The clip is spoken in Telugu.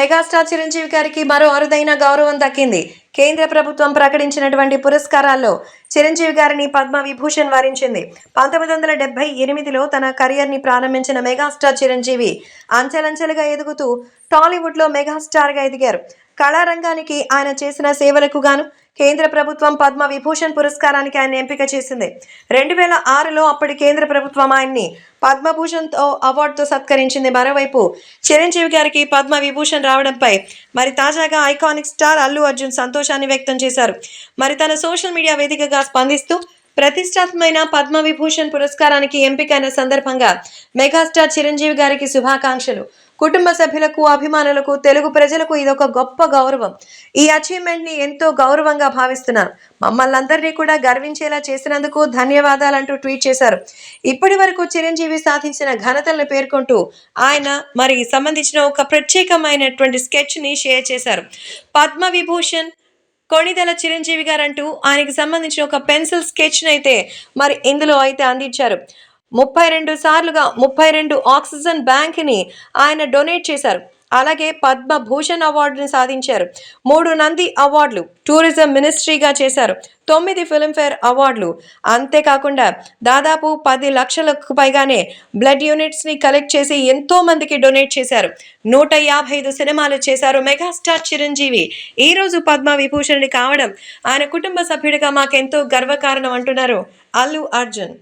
మెగాస్టార్ చిరంజీవి గారికి మరో అరుదైన గౌరవం దక్కింది. కేంద్ర ప్రభుత్వం ప్రకటించినటువంటి పురస్కారాల్లో చిరంజీవి గారిని పద్మ విభూషణ్ వరించింది. పంతొమ్మిది వందల డెబ్బై ఎనిమిదిలో తన కెరియర్ని ప్రారంభించిన మెగాస్టార్ చిరంజీవి అంచెలంచెలుగా ఎదుగుతూ టాలీవుడ్లో మెగాస్టార్గా ఎదిగారు. కళారంగానికి ఆయన చేసిన సేవలకు గాను కేంద్ర ప్రభుత్వం పద్మ విభూషణ్ పురస్కారానికి ఆయన ఎంపిక చేసింది. రెండు వేల ఆరులో అప్పటి కేంద్ర ప్రభుత్వం ఆయన్ని పద్మభూషణ్తో అవార్డుతో సత్కరించింది. మరోవైపు చిరంజీవి గారికి పద్మ విభూషణ్ రావడంపై మరి తాజాగా ఐకానిక్ స్టార్ అల్లు అర్జున్ సంతోషాన్ని వ్యక్తం చేశారు. మరి తన సోషల్ మీడియా వేదికగా స్పందిస్తూ ప్రతిష్టాత్మైన పద్మ విభూషణ్ పురస్కారానికి ఎంపికైన సందర్భంగా మెగాస్టార్ చిరంజీవి గారికి శుభాకాంక్షలు. కుటుంబ సభ్యులకు అభిమానులకు తెలుగు ప్రజలకు ఇదొక గొప్ప గౌరవం. ఈ అచీవ్మెంట్ని ఎంతో గౌరవంగా భావిస్తున్నాను మమ్మల్ని అందరినీ కూడా గర్వించేలా చేసినందుకు ధన్యవాదాలంటూ ట్వీట్ చేశారు. ఇప్పటి వరకు చిరంజీవి సాధించిన ఘనతలను పేర్కొంటూ ఆయన మరి సంబంధించిన ఒక ప్రత్యేకమైనటువంటి స్కెచ్ని షేర్ చేశారు. పద్మ విభూషణ్ కొణిదెల చిరంజీవి గారు అంటూ ఆయనకి సంబంధించిన ఒక పెన్సిల్ స్కెచ్ అయితే మరి ఇందులో అయితే అందించారు. ముప్పై రెండు సార్లుగా ముప్పై రెండు ఆక్సిజన్ బ్యాంక్ని ఆయన డొనేట్ చేశారు. అలాగే పద్మభూషణ్ అవార్డుని సాధించారు. మూడు నంది అవార్డులు టూరిజం మినిస్ట్రీగా చేశారు. తొమ్మిది ఫిల్మ్ఫేర్ అవార్డులు. అంతేకాకుండా దాదాపు పది లక్షలకు పైగానే బ్లడ్ యూనిట్స్ని కలెక్ట్ చేసి ఎంతో మందికి డొనేట్ చేశారు. నూట యాభై ఐదు సినిమాలు చేశారు మెగాస్టార్ చిరంజీవి. ఈ రోజు పద్మ విభూషణుడి కావడం ఆయన కుటుంబ సభ్యుడిగా మాకెంతో గర్వకారణం అంటున్నారు అల్లు అర్జున్.